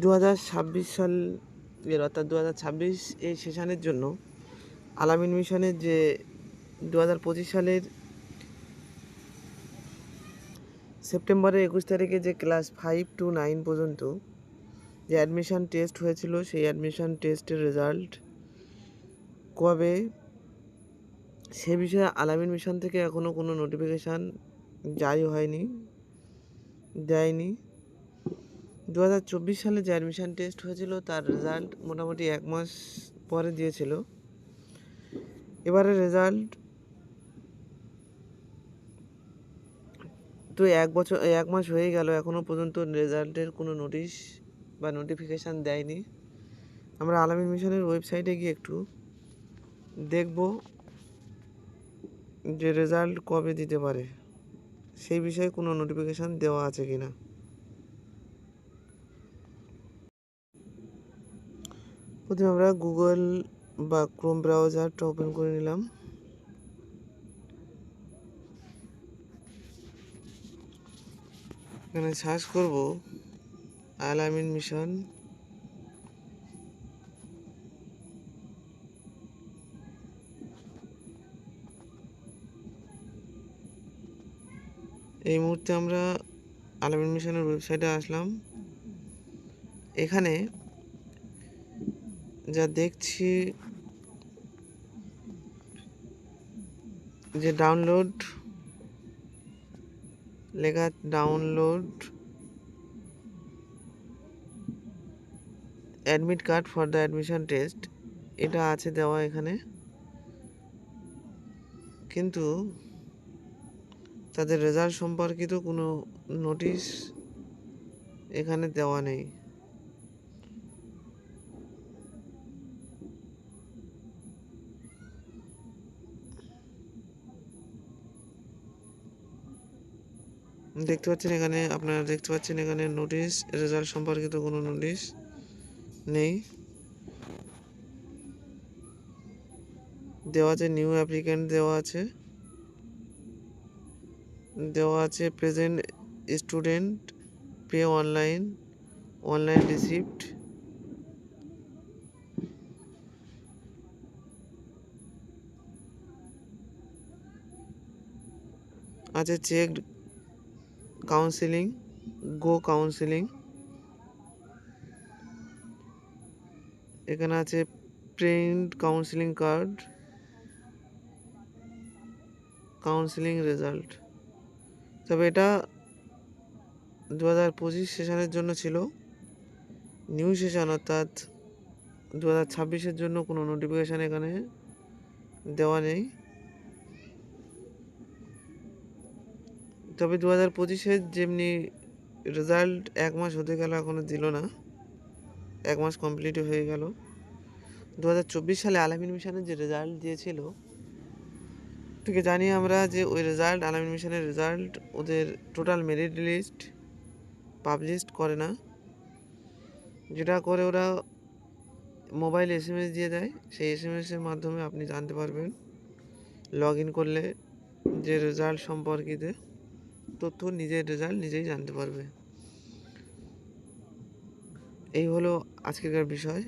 দু হাজার ছাব্বিশ সাল এর অর্থাৎ দু হাজার ছাব্বিশ এই সেশনের জন্য আলামিন মিশনের যে দু হাজার পঁচিশ সালের সেপ্টেম্বরের একুশ তারিখে যে ক্লাস ফাইভ টু নাইন পর্যন্ত যে অ্যাডমিশান টেস্ট হয়েছিল, সেই অ্যাডমিশান টেস্টের রেজাল্ট কবে? সে বিষয়ে আলামিন মিশন থেকে এখনও কোনো নোটিফিকেশান জারি হয়নি, দেয়নি। দু হাজার চব্বিশ সালে যে অ্যাডমিশান টেস্ট হয়েছিল, তার রেজাল্ট মোটামুটি এক মাস পরে দিয়েছিল। এবারে রেজাল্ট তো এক বছর, এক মাস হয়ে গেল এখনও পর্যন্ত রেজাল্টের কোনো নোটিশ বা নোটিফিকেশান দেয়নি। আমরা আলামিন মিশনের ওয়েবসাইটে গিয়ে একটু দেখব যে রেজাল্ট কবে দিতে পারে। সেই বিষয়ে কোনো নোটিফিকেশান দেওয়া আছে কি না প্রথমে আমরা গুগল বা ক্রোম ব্রাউজারটা ওপেন করে নিলাম। এখানে সার্চ করব আলামিন মিশন এই মুহূর্তে আমরা আলামিন মিশনের ওয়েবসাইটে আসলাম। এখানে যা দেখছি যে ডাউনলোড লেখা download admit card for the admission test এটা আছে দেওয়া এখানে। কিন্তু তাদের রেজাল্ট সম্পর্কিত কোনো নোটিশ এখানে দেওয়া নেই। দেখতে পাচ্ছেন এখানে, আপনারা দেখতে পাচ্ছেন এখানে নোটিশ রেজাল্ট সম্পর্কিত কোনো নোটিশ নেই। দেওয়া আছে নিউ অ্যাপ্লিক্যান্ট দেওয়া আছে। দেওয়া আছে present student pay online online receipt আছে চেক কাউন্সিলিং গো কাউন্সিলিং এখানে আছে print counselling card counselling result তবে এটা দু হাজার পঁচিশ সেশনের জন্য ছিল। নিউ সেশন অর্থাৎ দু হাজার ছাব্বিশের জন্য কোনো নোটিফিকেশান এখানে দেওয়া নেই। তবে দু হাজার পঁচিশের যেমনি রেজাল্ট এক মাস হতে গেল এখনও দিল না। এক মাস কমপ্লিট হয়ে গেল। দু হাজার চব্বিশ সালে আলামিন মিশনের যে রেজাল্ট দিয়েছিল থেকে জানি আমরা যে ওই রেজাল্ট আলামিন মিশনের রেজাল্ট ওদের টোটাল মেরিট লিস্ট পাবলিশ করে না। যেটা করে ওরা মোবাইল এস এম এস দিয়ে দেয়, সেই এস এম এসের মাধ্যমে আপনি জানতে পারবেন। লগ ইন করলে যে রেজাল্ট সম্পর্কিত। তথ্য নিজের রেজাল্ট নিজেই জানতে পারবে। এই হলো আজকেরকার বিষয়।